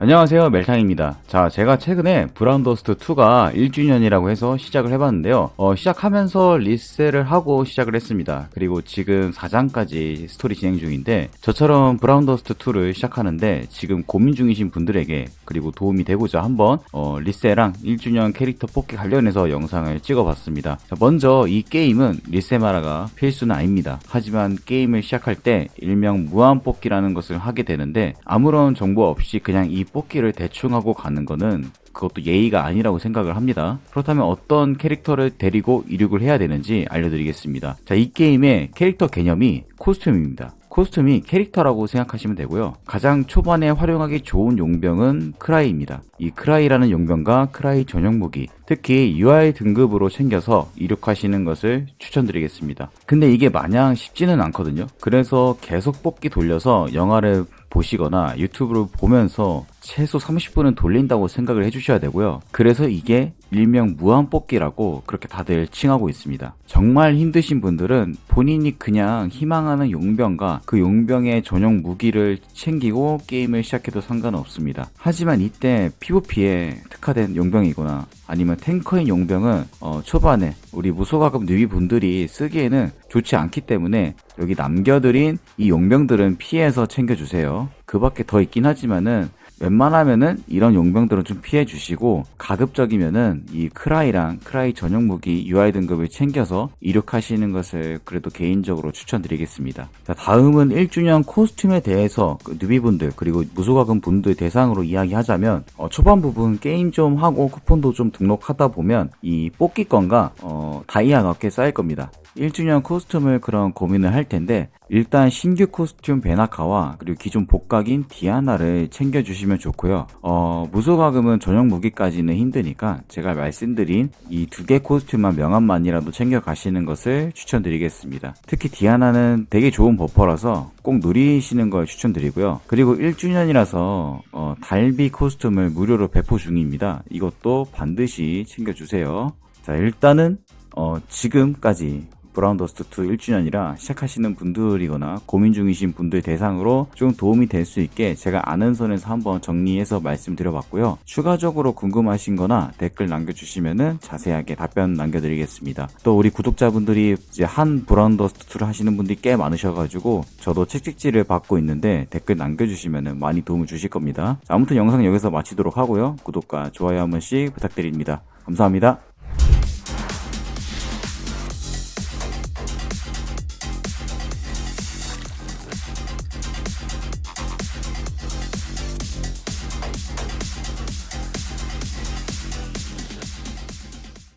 안녕하세요 멜탕입니다. 자 제가 최근에 브라운더스트 2가 1주년이라고 해서 시작을 해봤는데요. 어, 시작하면서 리셋을 하고 시작을 했습니다. 그리고 지금 4장까지 스토리 진행 중인데 저처럼 브라운더스트 2를 시작하는데 지금 고민 중이신 분들에게 그리고 도움이 되고자 한번 어, 리셋랑 1주년 캐릭터 뽑기 관련해서 영상을 찍어봤습니다. 자, 먼저 이 게임은 리셋마라가 필수는 아닙니다. 하지만 게임을 시작할 때 일명 무한 뽑기라는 것을 하게 되는데 아무런 정보 없이 그냥 이 뽑기를 대충 하고 가는 거는 그것도 예의가 아니라고 생각을 합니다. 그렇다면 어떤 캐릭터를 데리고 이륙을 해야 되는지 알려드리겠습니다. 자, 이 게임의 캐릭터 개념이 코스튬입니다. 코스튬이 캐릭터라고 생각하시면 되고요. 가장 초반에 활용하기 좋은 용병은 크라이입니다. 이 크라이라는 용병과 크라이 전용 무기, 특히 UI 등급으로 챙겨서 이륙하시는 것을 추천드리겠습니다. 근데 이게 마냥 쉽지는 않거든요. 그래서 계속 뽑기 돌려서 영화를 보시거나 유튜브를 보면서 최소 30분은 돌린다고 생각을 해주셔야 되고요. 그래서 이게 일명 무한 뽑기라고 그렇게 다들 칭하고 있습니다. 정말 힘드신 분들은 본인이 그냥 희망하는 용병과 그 용병의 전용 무기를 챙기고 게임을 시작해도 상관없습니다. 하지만 이때 PVP에 특화된 용병이거나 아니면 탱커인 용병은 어, 초반에 우리 무소가급 뉴비 분들이 쓰기에는 좋지 않기 때문에 여기 남겨드린 이 용병들은 피해서 챙겨주세요. 그 밖에 더 있긴 하지만은 웬만하면은 이런 용병들은 좀 피해 주시고 가급적이면은 이 크라이랑 크라이 전용 무기 UI 등급을 챙겨서 이륙하시는 것을 그래도 개인적으로 추천드리겠습니다. 자, 다음은 1주년 코스튬에 대해서 그 뉴비분들 그리고 무소가금 분들 대상으로 이야기하자면 어, 초반 부분 게임 좀 하고 쿠폰도 좀 등록하다 보면 이 뽑기 건과 어, 다이아가 꽤 쌓일 겁니다. 1주년 코스튬을 그런 고민을 할 텐데 일단 신규 코스튬 베나카와 그리고 기존 복각인 디아나를 챙겨주시면 좋고요. 어, 무소가금은 전용 무기까지는 힘드니까 제가 말씀드린 이 두 개 코스튬만 명함만이라도 챙겨가시는 것을 추천드리겠습니다. 특히 디아나는 되게 좋은 버퍼라서 꼭 누리시는 걸 추천드리고요. 그리고 1주년이라서 어, 달비 코스튬을 무료로 배포 중입니다. 이것도 반드시 챙겨주세요. 자 일단은 어, 지금까지 브라운더스트 2 1주년이라 시작하시는 분들이거나 고민 중이신 분들 대상으로 좀 도움이 될 수 있게 제가 아는 선에서 한번 정리해서 말씀드려봤고요. 추가적으로 궁금하신 거나 댓글 남겨주시면은 자세하게 답변 남겨드리겠습니다. 또 우리 구독자분들이 이제 한 브라운더스트 2를 하시는 분들이 꽤 많으셔가지고 저도 책찍질을 받고 있는데 댓글 남겨주시면은 많이 도움을 주실 겁니다. 자, 아무튼 영상 여기서 마치도록 하고요. 구독과 좋아요 한 번씩 부탁드립니다. 감사합니다.